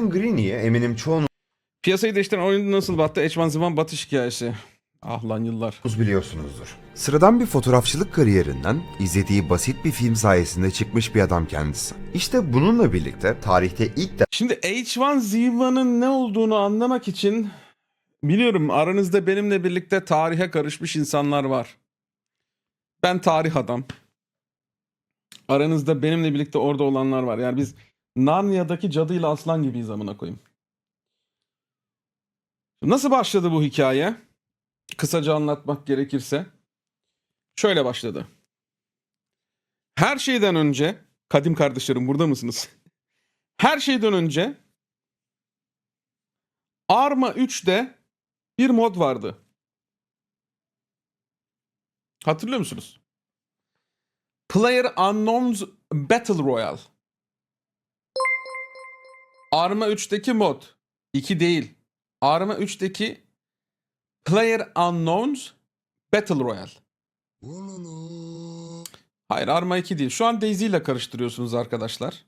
Brandon Greeny'i eminim çoğunuz Piyasayı değiştiren oyun nasıl battı? H1Z1 batış hikayesi. Ah lan yıllar. biliyorsunuzdur. Sıradan bir fotoğrafçılık kariyerinden izlediği basit bir film sayesinde çıkmış bir adam kendisi. İşte bununla birlikte tarihte ilk Şimdi H1Z1'ın ne olduğunu anlamak için biliyorum aranızda benimle birlikte tarihe karışmış insanlar var. Ben tarih adam. Aranızda benimle birlikte orada olanlar var. Yani biz Narnia'daki cadıyla aslan gibiyiz amına koyayım. Nasıl başladı bu hikaye? Kısaca anlatmak gerekirse. Şöyle başladı. Her şeyden önce, kadim kardeşlerim burada mısınız? Her şeyden önce Arma 3'te bir mod vardı. Hatırlıyor musunuz? Player Unknown's Battle Royale. Arma 3'teki mod. 2 değil. Arma 3'teki Player Unknown's Battle Royale. Hayır Arma 2 değil. Şu an Daisy ile karıştırıyorsunuz arkadaşlar.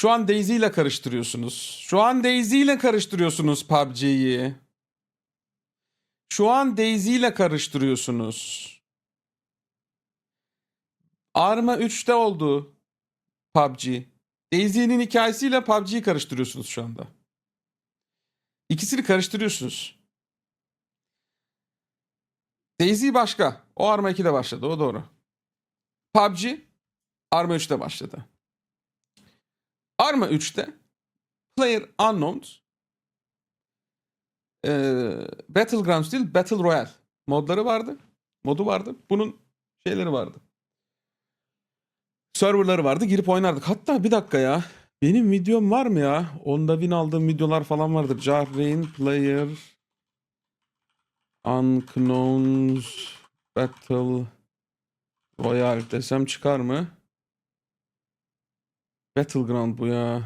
Şu an Daisy ile karıştırıyorsunuz. Şu an Daisy ile karıştırıyorsunuz PUBG'yi. Şu an Daisy ile karıştırıyorsunuz. Arma 3'te oldu PUBG. Daisy'nin hikayesiyle PUBG'yi karıştırıyorsunuz şu anda. İkisini karıştırıyorsunuz. Daisy başka. O Arma 2'de başladı. O doğru. PUBG Arma 3'te başladı. Arma 3'te Player Unknowns eee Battlegrounds değil Battle Royale modları vardı. Modu vardı. Bunun şeyleri vardı. Serverları vardı. Girip oynardık. Hatta bir dakika ya. Benim videom var mı ya? Onda win aldığım videolar falan vardır. Jarrain Player Unknowns Battle Royale desem çıkar mı? Battleground bu ya.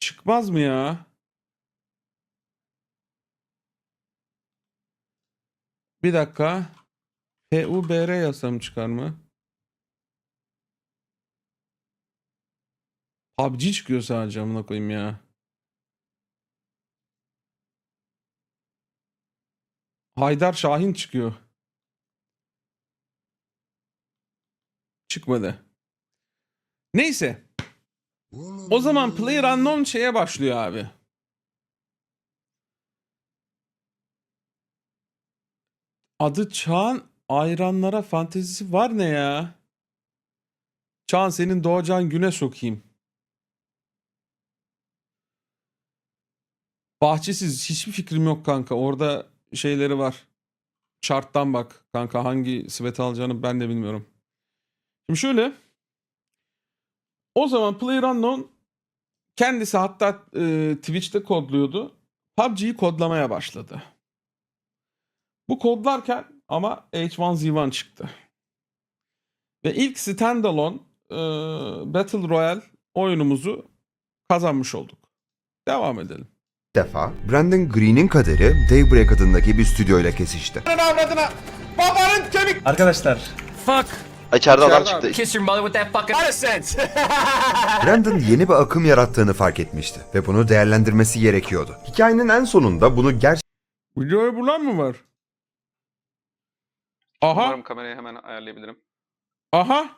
Çıkmaz mı ya? Bir dakika. PUBR yazsam çıkar mı? PUBG çıkıyor sadece amına koyayım ya. Haydar Şahin çıkıyor. Çıkmadı. Neyse. O zaman Player Unknown şeye başlıyor abi. Adı Çağan Ayranlara fantezisi var ne ya? Çağan senin doğacağın güne sokayım. Bahçesiz hiçbir fikrim yok kanka. Orada şeyleri var. Chart'tan bak kanka hangi sweat alacağını ben de bilmiyorum. Şimdi şöyle. O zaman PlayerUnknown kendisi hatta e, Twitch'te kodluyordu. PUBG'yi kodlamaya başladı. Bu kodlarken ama H1Z1 çıktı. Ve ilk standalone e, Battle Royale oyunumuzu kazanmış olduk. Devam edelim. defa Brandon Green'in kaderi Daybreak adındaki bir stüdyoyla kesişti. Arkadaşlar Fuck. İçeride adam çıktı. Kiss your mother with that fucking. Out of sense. Brandon yeni bir akım yarattığını fark etmişti ve bunu değerlendirmesi gerekiyordu. Hikayenin en sonunda bunu Videoyu bulan mı var? Aha, Umarım kamerayı hemen ayarlayabilirim. aha.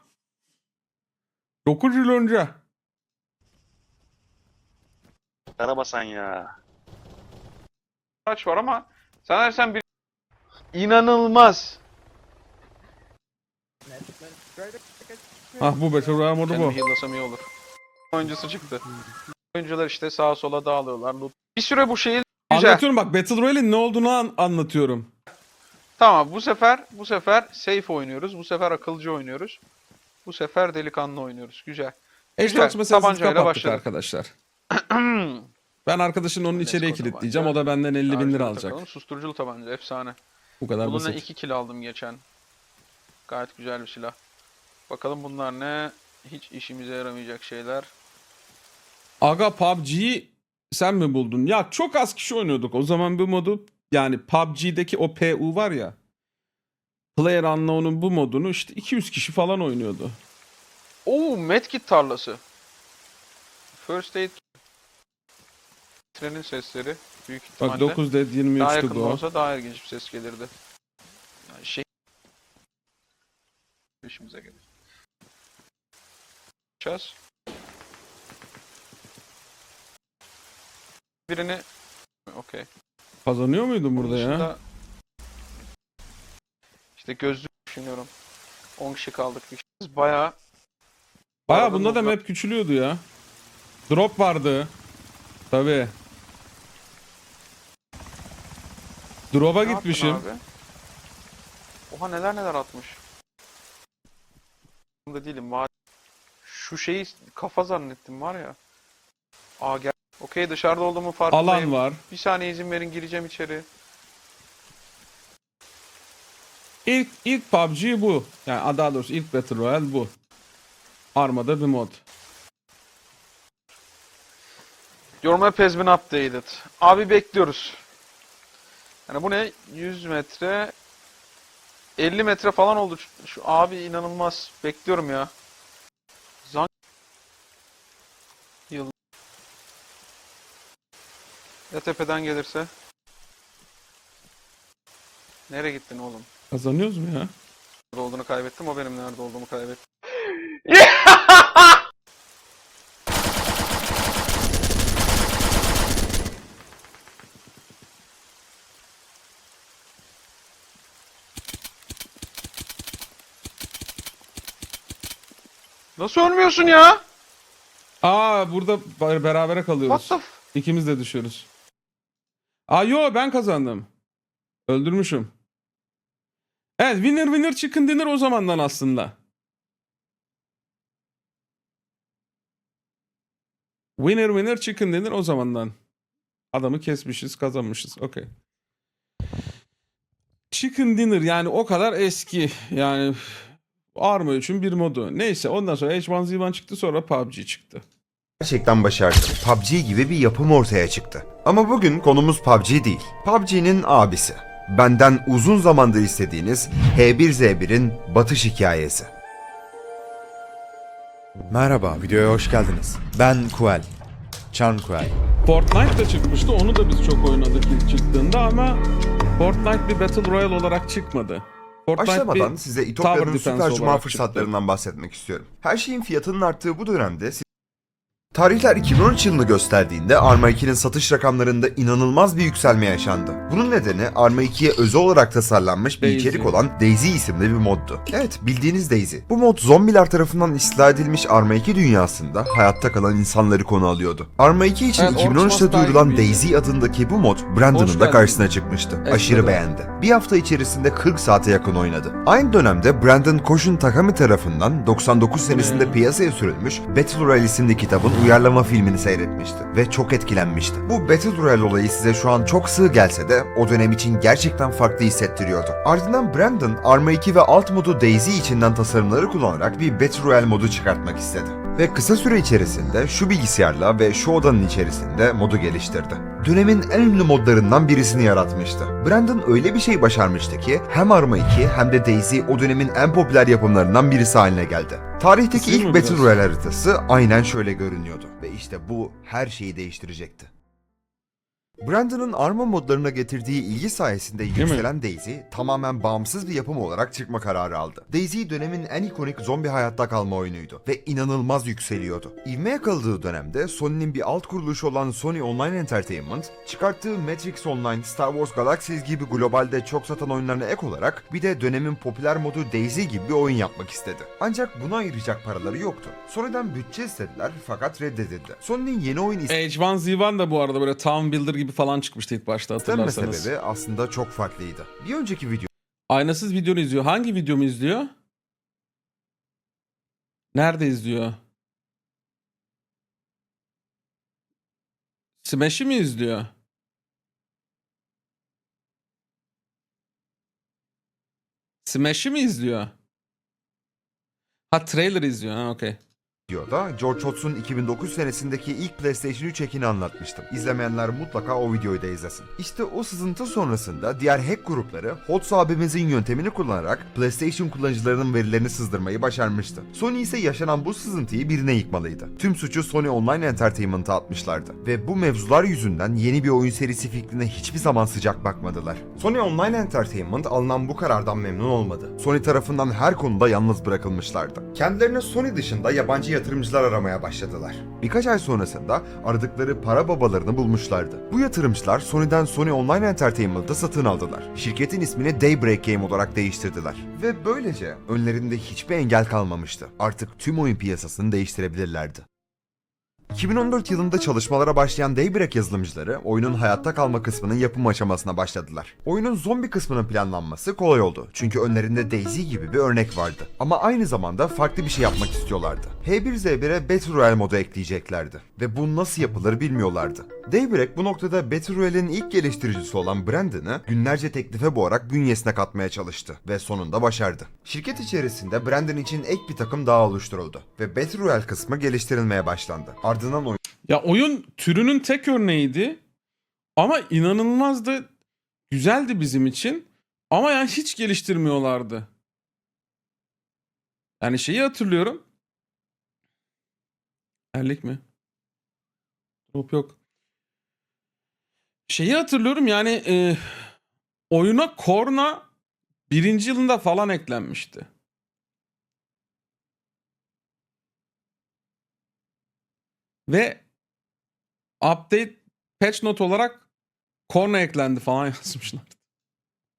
9 yıl önce. Karabasan ya. Araç var ama sanırsam bir İnanılmaz. Ah bu Battle Royale modu bu. kendimi heal'lasam iyi olur. Oyuncusu çıktı. Oyuncular işte sağa sola dağılıyorlar. loot- Bir süre bu şeyi. Anlatıyorum bak Battle Royale'in ne olduğunu an- anlatıyorum. Tamam bu sefer bu sefer safe oynuyoruz. Bu sefer akılcı oynuyoruz. Bu sefer delikanlı oynuyoruz. Güzel. Eş Güzel, dost meselesini tabancayla kapattık başladık. arkadaşlar. Ben arkadaşın onun içeriye kilitleyeceğim. tabanca. O da benden 50 bin lira alacak. takalım. Susturuculu tabanca efsane. Bu kadar Bununla basit. 2 kill aldım geçen. Gayet güzel bir silah. Bakalım bunlar ne? Hiç işimize yaramayacak şeyler. Aga PUBG'yi sen mi buldun? Ya çok az kişi oynuyorduk. O zaman bu modu yani PUBG'deki o PU var ya. Player Unknown'un bu modunu işte 200 kişi falan oynuyordu. Oo medkit tarlası. First aid trenin sesleri büyük Bak ihtimalle 9 Dead daha 23'tü yakın o. olsa daha ilginç bir ses gelirdi. Yani şey işimize gelir. Çaz. Birini okey. Kazanıyor muydun burada ya? İşte gözlük düşünüyorum. 10 kişi kaldık. Biz bayağı Baya bunda da map küçülüyordu ya. Drop vardı. Tabi. Drop'a Ne yaptın gitmişim. Abi? Oha neler neler atmış. Bunda değilim. Var. Şu şeyi kafa zannettim var ya. Aa gel. Okey dışarıda olduğumu farkındayım. Alan var. Bir saniye izin verin gireceğim içeri. İlk ilk PUBG bu. Yani daha doğrusu ilk Battle Royale bu. Armada bir mod. Your map has been updated. Abi bekliyoruz. Yani bu ne? 100 metre 50 metre falan oldu. Şu abi inanılmaz. Bekliyorum ya. Zan Yıl. Ya tepeden gelirse? Nereye gittin oğlum? Kazanıyoruz mu ya? Nerede olduğunu kaybettim. O benim nerede olduğumu kaybetti. Nasıl ölmüyorsun ya? Aa burada berabere kalıyoruz. What the f- İkimiz de düşüyoruz. Aa yo ben kazandım. Öldürmüşüm. Evet winner winner chicken dinner o zamandan aslında. Winner winner chicken dinner o zamandan. Adamı kesmişiz kazanmışız. Okey. Chicken dinner yani o kadar eski. Yani Arma 3'ün bir modu. Neyse ondan sonra H1Z1 çıktı sonra PUBG çıktı. Gerçekten başardı. PUBG gibi bir yapım ortaya çıktı. Ama bugün konumuz PUBG değil. PUBG'nin abisi. Benden uzun zamandır istediğiniz H1Z1'in batış hikayesi. Merhaba, videoya hoş geldiniz. Ben Kuel. Charm Kuel. Fortnite da çıkmıştı. Onu da biz çok oynadık ilk çıktığında ama Fortnite bir Battle Royale olarak çıkmadı. Fortnite Başlamadan size İtopya'nın süper cuma fırsatlarından bahsetmek istiyorum. Her şeyin fiyatının arttığı bu dönemde Tarihler 2013 yılını gösterdiğinde Arma 2'nin satış rakamlarında inanılmaz bir yükselme yaşandı. Bunun nedeni Arma 2'ye özel olarak tasarlanmış bir Daisy. içerik olan Daisy isimli bir moddu. Evet bildiğiniz Daisy. Bu mod zombiler tarafından istila edilmiş Arma 2 dünyasında hayatta kalan insanları konu alıyordu. Arma 2 için Evet, Orcs 2013'te Must Die duyurulan. Daisy adındaki bu mod Brandon'ın da karşısına çıkmıştı. Evet, Aşırı evet. beğendi. Bir hafta içerisinde 40 saate yakın oynadı. Aynı dönemde Brandon Koshun Takami tarafından 99 senesinde piyasaya sürülmüş Battle Royale isimli kitabın uyarlama filmini seyretmişti ve çok etkilenmişti. Bu Battle Royale olayı size şu an çok sığ gelse de o dönem için gerçekten farklı hissettiriyordu. Ardından Brandon Arma 2 ve alt modu Daisy içinden tasarımları kullanarak bir Battle Royale modu çıkartmak istedi. Ve kısa süre içerisinde şu bilgisayarla ve şu odanın içerisinde modu geliştirdi. Dönemin en ünlü modlarından birisini yaratmıştı. Brandon öyle bir şey başarmıştı ki hem Arma 2 hem de Daisy o dönemin en popüler yapımlarından birisi haline geldi. Tarihteki Kısayım ilk Battle? Royale haritası aynen şöyle görünüyordu ve işte bu her şeyi değiştirecekti. Brandon'ın Arma modlarına getirdiği ilgi sayesinde yükselen Daisy tamamen bağımsız bir yapım olarak çıkma kararı aldı. Daisy dönemin en ikonik zombi hayatta kalma oyunuydu ve inanılmaz yükseliyordu. İvme yakaladığı dönemde Sony'nin bir alt kuruluşu olan Sony Online Entertainment çıkarttığı Matrix Online, Star Wars Galaxies gibi globalde çok satan oyunlarına ek olarak bir de dönemin popüler modu Daisy gibi bir oyun yapmak istedi. Ancak buna ayıracak paraları yoktu. Sony'den bütçe istediler fakat reddedildi. Sony'nin yeni oyun H1Z1 da bu arada böyle Town Builder gibi falan çıkmıştı ilk başta hatırlarsanız. sebebi aslında çok farklıydı. Bir önceki video Aynasız videonu izliyor. Hangi videomu izliyor? Nerede izliyor? Smash'i mi izliyor? Smash'i mi izliyor? Ha trailer izliyor. Ha okey. Videoda George Hotz'un 2009 senesindeki ilk PlayStation 3 hackini anlatmıştım. İzlemeyenler mutlaka o videoyu da izlesin. İşte o sızıntı sonrasında diğer hack grupları Hotz abimizin yöntemini kullanarak PlayStation kullanıcılarının verilerini sızdırmayı başarmıştı. Sony ise yaşanan bu sızıntıyı birine yıkmalıydı. Tüm suçu Sony Online Entertainment'a atmışlardı. Ve bu mevzular yüzünden yeni bir oyun serisi fikrine hiçbir zaman sıcak bakmadılar. Sony Online Entertainment alınan bu karardan memnun olmadı. Sony tarafından her konuda yalnız bırakılmışlardı. Kendilerine Sony dışında yabancı yatırımcılar aramaya başladılar. Birkaç ay sonrasında aradıkları para babalarını bulmuşlardı. Bu yatırımcılar Sony'den Sony Online Entertainment'ı satın aldılar. Şirketin ismini Daybreak Game olarak değiştirdiler. Ve böylece önlerinde hiçbir engel kalmamıştı. Artık tüm oyun piyasasını değiştirebilirlerdi. 2014 yılında çalışmalara başlayan Daybreak yazılımcıları oyunun hayatta kalma kısmının yapım aşamasına başladılar. Oyunun zombi kısmının planlanması kolay oldu çünkü önlerinde Daisy gibi bir örnek vardı. Ama aynı zamanda farklı bir şey yapmak istiyorlardı. H1Z1'e Battle Royale modu ekleyeceklerdi ve bu nasıl yapılır bilmiyorlardı. Daybreak bu noktada Battle Royale'in ilk geliştiricisi olan Brandon'ı günlerce teklife boğarak bünyesine katmaya çalıştı ve sonunda başardı. Şirket içerisinde Brandon için ek bir takım daha oluşturuldu ve Battle Royale kısmı geliştirilmeye başlandı. Ardından oyun Ya oyun türünün tek örneğiydi. Ama inanılmaz da güzeldi bizim için. Ama yani hiç geliştirmiyorlardı. Yani şeyi hatırlıyorum. Erlik mi? Yok yok. Şeyi hatırlıyorum yani e, oyuna korna birinci yılında falan eklenmişti. Ve update patch note olarak korna eklendi falan yazmışlar.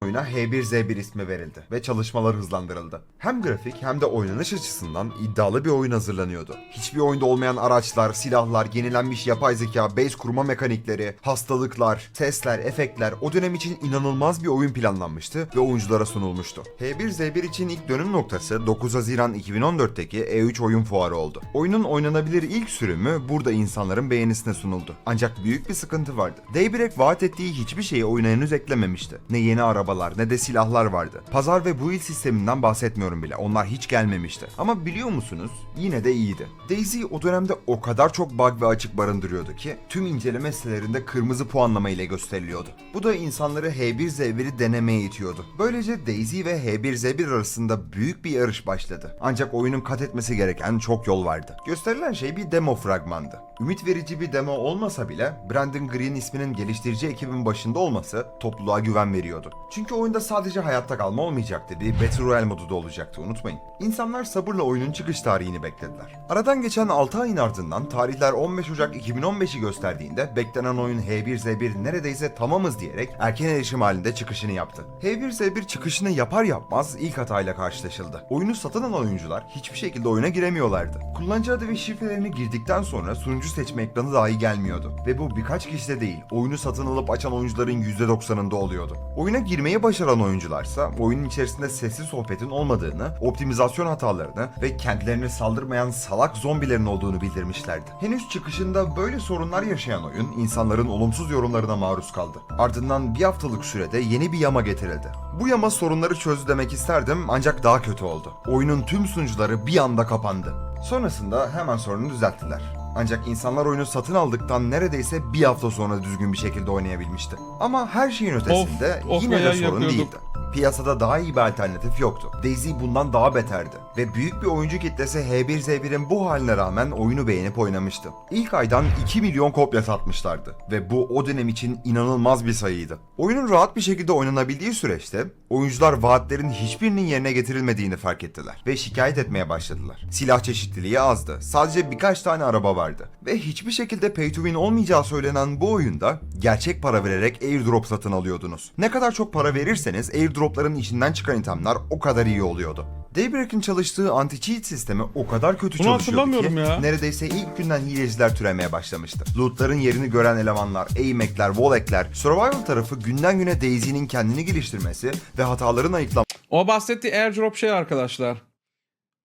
Oyuna H1Z1 ismi verildi ve çalışmalar hızlandırıldı. Hem grafik hem de oynanış açısından iddialı bir oyun hazırlanıyordu. Hiçbir oyunda olmayan araçlar, silahlar, yenilenmiş yapay zeka, base kurma mekanikleri, hastalıklar, testler, efektler o dönem için inanılmaz bir oyun planlanmıştı ve oyunculara sunulmuştu. H1Z1 için ilk dönüm noktası 9 Haziran 2014'teki E3 oyun fuarı oldu. Oyunun oynanabilir ilk sürümü burada insanların beğenisine sunuldu. Ancak büyük bir sıkıntı vardı. Daybreak vaat ettiği hiçbir şeyi oyuna henüz eklememişti. Ne yeni arabalar ne de silahlar vardı. Pazar ve build sisteminden bahsetmiyorum bile. Onlar hiç gelmemişti. Ama biliyor musunuz? Yine de iyiydi. Daisy o dönemde o kadar çok bug ve açık barındırıyordu ki tüm inceleme sitelerinde kırmızı puanlama ile gösteriliyordu. Bu da insanları H1Z1'i denemeye itiyordu. Böylece Daisy ve H1Z1 arasında büyük bir yarış başladı. Ancak oyunun kat etmesi gereken çok yol vardı. Gösterilen şey bir demo fragmandı. Ümit verici bir demo olmasa bile Brandon Green isminin geliştirici ekibin başında olması topluluğa güven veriyordu. Çünkü oyunda sadece hayatta kalma olmayacaktı. Bir Battle Royale modu da olacaktı unutmayın. İnsanlar sabırla oyunun çıkış tarihini beklediler. Aradan geçen 6 ayın ardından tarihler 15 Ocak 2015'i gösterdiğinde beklenen oyun H1Z1 neredeyse tamamız diyerek erken erişim halinde çıkışını yaptı. H1Z1 çıkışını yapar yapmaz ilk hatayla karşılaşıldı. Oyunu satın alan oyuncular hiçbir şekilde oyuna giremiyorlardı. Kullanıcı adı ve şifrelerini girdikten sonra sunucu seçme ekranı dahi gelmiyordu. Ve bu birkaç kişide değil, oyunu satın alıp açan oyuncuların %90'ında oluyordu. Oyuna girmeyi başaran oyuncularsa oyunun içerisinde sesli sohbetin olmadığını, optimizasyon hatalarını ve kendilerine saldırmayan salak zombilerin olduğunu bildirmişlerdi. Henüz çıkışında böyle sorunlar yaşayan oyun insanların olumsuz yorumlarına maruz kaldı. Ardından bir haftalık sürede yeni bir yama getirildi. Bu yama sorunları çözdü demek isterdim ancak daha kötü oldu. Oyunun tüm sunucuları bir anda kapandı. Sonrasında hemen sorunu düzelttiler. Ancak insanlar oyunu satın aldıktan neredeyse bir hafta sonra düzgün bir şekilde oynayabilmişti. Ama her şeyin ötesinde of yine be de sorun yapıyorduk. değildi. Piyasada daha iyi bir alternatif yoktu. Daisy bundan daha beterdi. Ve büyük bir oyuncu kitlesi H1Z1'in bu haline rağmen oyunu beğenip oynamıştı. İlk aydan 2 milyon kopya satmışlardı. Ve bu o dönem için inanılmaz bir sayıydı. Oyunun rahat bir şekilde oynanabildiği süreçte oyuncular vaatlerin hiçbirinin yerine getirilmediğini fark ettiler. Ve şikayet etmeye başladılar. Silah çeşitliliği azdı. Sadece birkaç tane araba vardı. Ve hiçbir şekilde pay to win olmayacağı söylenen bu oyunda gerçek para vererek airdrop satın alıyordunuz. Ne kadar çok para verirseniz airdropların içinden çıkan itemler o kadar iyi oluyordu. Daybreak'in çalıştığı anti-cheat sistemi o kadar kötü Bunu çalışıyordu ki hatırlamıyorum ya. neredeyse ilk günden hileciler türemeye başlamıştı. Lootların yerini gören elemanlar, aimekler, wallhackler, survival tarafı günden güne Daisy'nin kendini geliştirmesi ve hataların ayıklaması O bahsettiği airdrop şey arkadaşlar.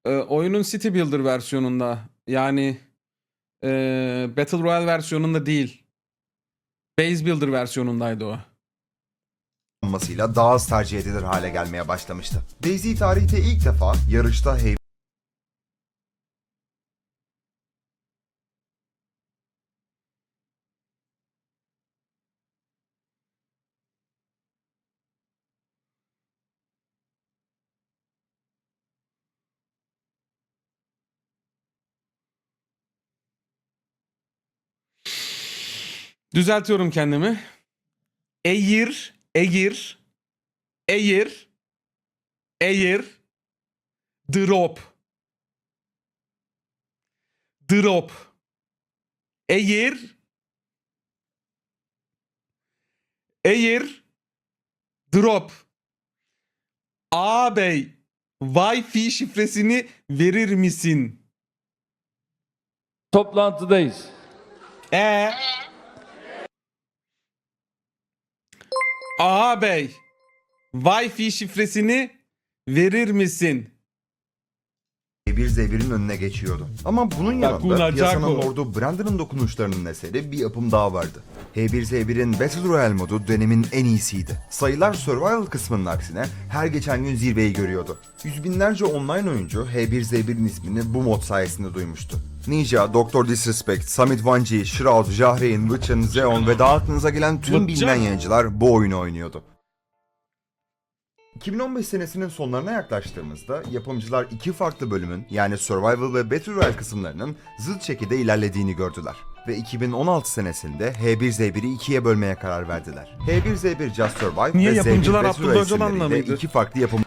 Ee, oyunun City Builder versiyonunda. Yani ee, Battle Royale versiyonunda değil. Base Builder versiyonundaydı o kullanmasıyla daha az tercih edilir hale gelmeye başlamıştı. Daisy tarihte ilk defa yarışta hey Düzeltiyorum kendimi. Eğir Air, Air, Air, Drop. Drop. Air, Air, Drop. Ağabey, Wi-Fi şifresini verir misin? Toplantıdayız. Ağabey, Wi-Fi şifresini verir misin? H1Z1'in önüne geçiyordu. Ama bunun yanında piyasanın lordu Brandon'ın dokunuşlarının eseri bir yapım daha vardı. H1Z1'in Battle Royale modu dönemin en iyisiydi. Sayılar survival kısmının aksine her geçen gün zirveyi görüyordu. Yüz binlerce online oyuncu H1Z1'in ismini bu mod sayesinde duymuştu. Ninja, Doctor Disrespect, Summit Vanji, Shroud, Jahrein, Witchen, Zeon ve daha aklınıza gelen tüm bilinen yayıncılar bu oyunu oynuyordu. 2015 senesinin sonlarına yaklaştığımızda yapımcılar iki farklı bölümün yani Survival ve Battle Royale kısımlarının zıt şekilde ilerlediğini gördüler. Ve 2016 senesinde H1Z1'i ikiye bölmeye karar verdiler. H1Z1 Just Survive Niye ve yapımcılar Z1 Battle Abdullah Royale Öcalan'la isimleriyle mıydı? iki farklı yapım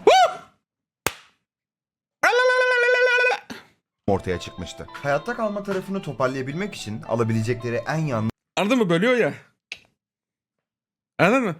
ortaya çıkmıştı. Hayatta kalma tarafını toparlayabilmek için alabilecekleri en yanlış Anladın mı? Bölüyor ya. Anladın mı?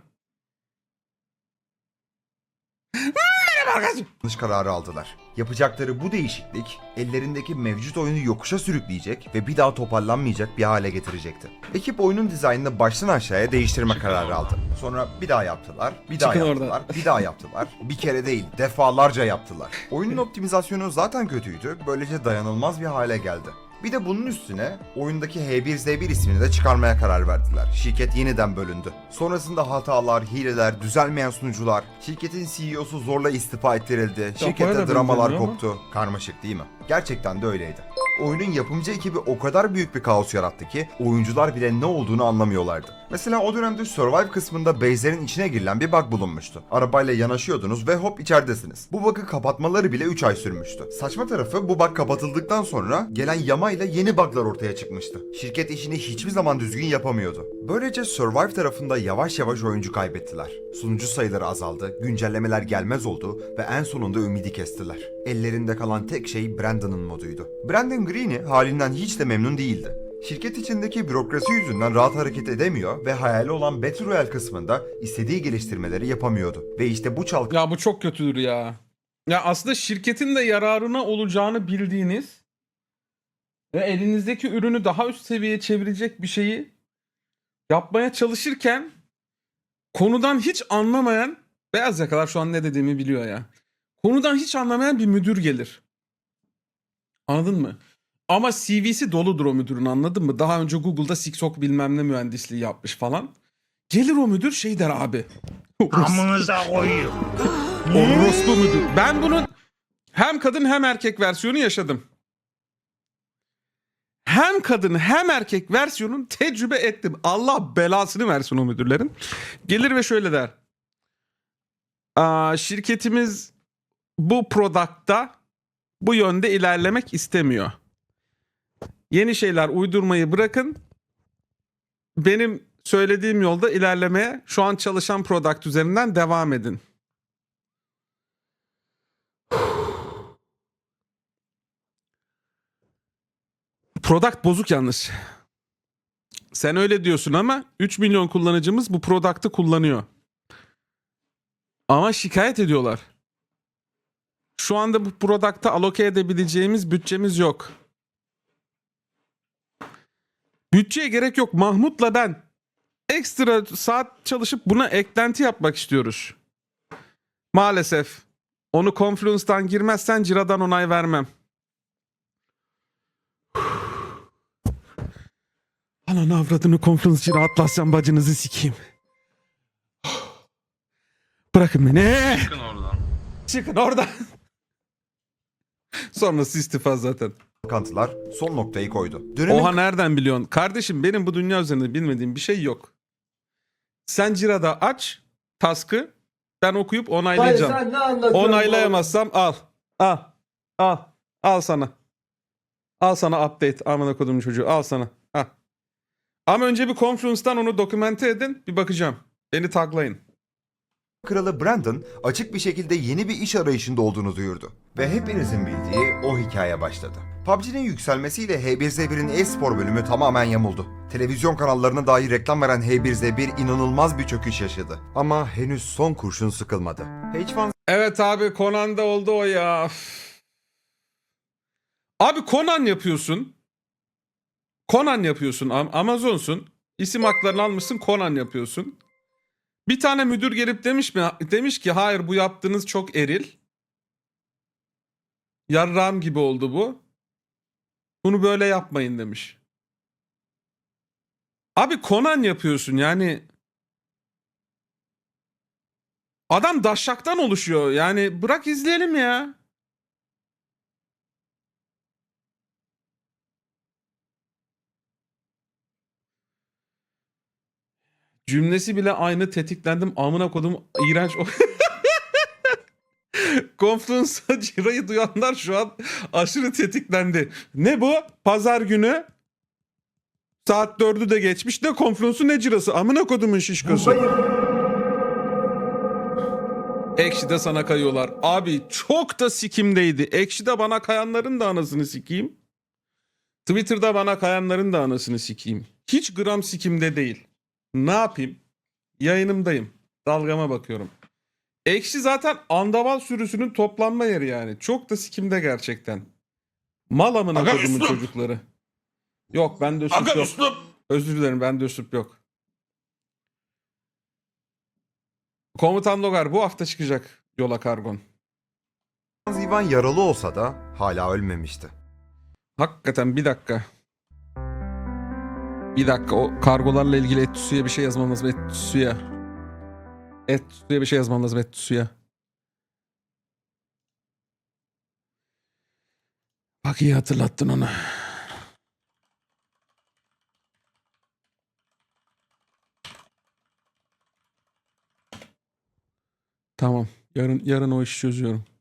Arkadaşım. yanlış kararı aldılar. Yapacakları bu değişiklik ellerindeki mevcut oyunu yokuşa sürükleyecek ve bir daha toparlanmayacak bir hale getirecekti. Ekip oyunun dizaynını baştan aşağıya değiştirme kararı aldı. Sonra bir daha yaptılar, bir daha Çıkın yaptılar, bir daha yaptılar. Bir kere değil, defalarca yaptılar. Oyunun optimizasyonu zaten kötüydü, böylece dayanılmaz bir hale geldi. Bir de bunun üstüne oyundaki H1Z1 ismini de çıkarmaya karar verdiler. Şirket yeniden bölündü. Sonrasında hatalar, hileler, düzelmeyen sunucular, şirketin CEO'su zorla istifa ettirildi, şirkette dramalar koptu. Karmaşık değil mi? Gerçekten de öyleydi. Oyunun yapımcı ekibi o kadar büyük bir kaos yarattı ki oyuncular bile ne olduğunu anlamıyorlardı. Mesela o dönemde Survive kısmında base'lerin içine girilen bir bug bulunmuştu. Arabayla yanaşıyordunuz ve hop içeridesiniz. Bu bug'ı kapatmaları bile 3 ay sürmüştü. Saçma tarafı bu bug kapatıldıktan sonra gelen yamayla yeni bug'lar ortaya çıkmıştı. Şirket işini hiçbir zaman düzgün yapamıyordu. Böylece Survive tarafında yavaş yavaş oyuncu kaybettiler. Sunucu sayıları azaldı, güncellemeler gelmez oldu ve en sonunda ümidi kestiler. Ellerinde kalan tek şey Brandon'ın moduydu. Brandon Green'i halinden hiç de memnun değildi. Şirket içindeki bürokrasi yüzünden rahat hareket edemiyor ve hayali olan Battle Royale kısmında istediği geliştirmeleri yapamıyordu. Ve işte bu çalkı Ya bu çok kötüdür ya. Ya aslında şirketin de yararına olacağını bildiğiniz ve elinizdeki ürünü daha üst seviyeye çevirecek bir şeyi yapmaya çalışırken konudan hiç anlamayan beyaz yakalar şu an ne dediğimi biliyor ya. Konudan hiç anlamayan bir müdür gelir. Anladın mı? Ama CV'si doludur o müdürün anladın mı? Daha önce Google'da siksok bilmem ne mühendisliği yapmış falan. Gelir o müdür şey der abi. Amınıza koyuyor. Orospu müdür. Ben bunun hem kadın hem erkek versiyonu yaşadım. Hem kadın hem erkek versiyonun tecrübe ettim. Allah belasını versin o müdürlerin. Gelir ve şöyle der. Aa, şirketimiz bu product'ta bu yönde ilerlemek istemiyor. Yeni şeyler uydurmayı bırakın. Benim söylediğim yolda ilerlemeye şu an çalışan product üzerinden devam edin. Product bozuk yalnız. Sen öyle diyorsun ama 3 milyon kullanıcımız bu product'ı kullanıyor. Ama şikayet ediyorlar. Şu anda bu product'a aloke edebileceğimiz bütçemiz yok. Bütçeye gerek yok. Mahmut'la ben ekstra saat çalışıp buna eklenti yapmak istiyoruz. Maalesef. Onu Confluence'dan girmezsen Cira'dan onay vermem. Ananı avradını Confluence Cira Atlasyan bacınızı sikeyim. Bırakın beni. Çıkın oradan. Çıkın oradan. Sonrası istifa zaten. Çalkantılar son noktayı koydu. Dönemin Oha nereden biliyorsun? Kardeşim benim bu dünya üzerinde bilmediğim bir şey yok. Sen Cira'da aç task'ı ben okuyup onaylayacağım. sen ne anlatıyorsun? Onaylayamazsam al. Al. Al. Al sana. Al sana update. Amına kodum çocuğu. Al sana. Al. Ama önce bir Confluence'dan onu dokümente edin. Bir bakacağım. Beni taglayın. Kralı Brandon açık bir şekilde yeni bir iş arayışında olduğunu duyurdu. Ve hepinizin bildiği o hikaye başladı. PUBG'nin yükselmesiyle H1Z1'in e-spor bölümü tamamen yamuldu. Televizyon kanallarına dair reklam veren H1Z1 inanılmaz bir çöküş yaşadı. Ama henüz son kurşun sıkılmadı. H1 Evet abi Conan'da oldu o ya. Abi Conan yapıyorsun. Conan yapıyorsun. Am- Amazon'sun. İsim haklarını almışsın Conan yapıyorsun. Bir tane müdür gelip demiş mi? Demiş ki hayır bu yaptığınız çok eril. Yarram gibi oldu bu. Bunu böyle yapmayın demiş. Abi Conan yapıyorsun yani. Adam daşşaktan oluşuyor. Yani bırak izleyelim ya. Cümlesi bile aynı tetiklendim. Amına kodum iğrenç. Confluence'a Cira'yı duyanlar şu an aşırı tetiklendi. Ne bu? Pazar günü saat 4'ü de geçmiş. Ne Confluence'u ne Cira'sı. Amına kodumun şişkosu. Ekşi'de sana kayıyorlar. Abi çok da sikimdeydi. Ekşi'de bana kayanların da anasını sikeyim. Twitter'da bana kayanların da anasını sikeyim. Hiç gram sikimde değil. Ne yapayım? Yayınımdayım. Dalgama bakıyorum. Ekşi zaten andaval sürüsünün toplanma yeri yani. Çok da sikimde gerçekten. Mal amına Aga kodumun üslup. çocukları. Yok bende üslup Aga yok. üslup. Özür dilerim bende üslup yok. Komutan Logar bu hafta çıkacak yola kargon. Ivan yaralı olsa da hala ölmemişti. Hakikaten bir dakika. Bir dakika o kargolarla ilgili Etüsü'ye bir şey yazmam lazım. Etüsü'ye. Etüsü'ye bir şey yazmam lazım Etüsü'ye. Bak iyi hatırlattın onu. Tamam. Yarın yarın o işi çözüyorum.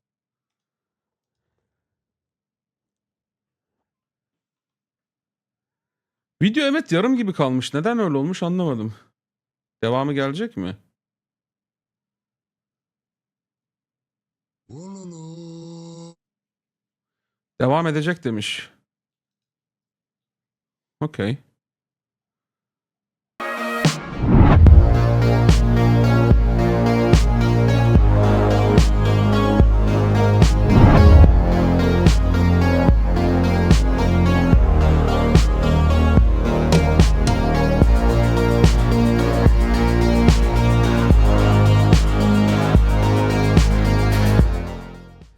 Video evet yarım gibi kalmış. Neden öyle olmuş anlamadım. Devamı gelecek mi? Devam edecek demiş. Okey.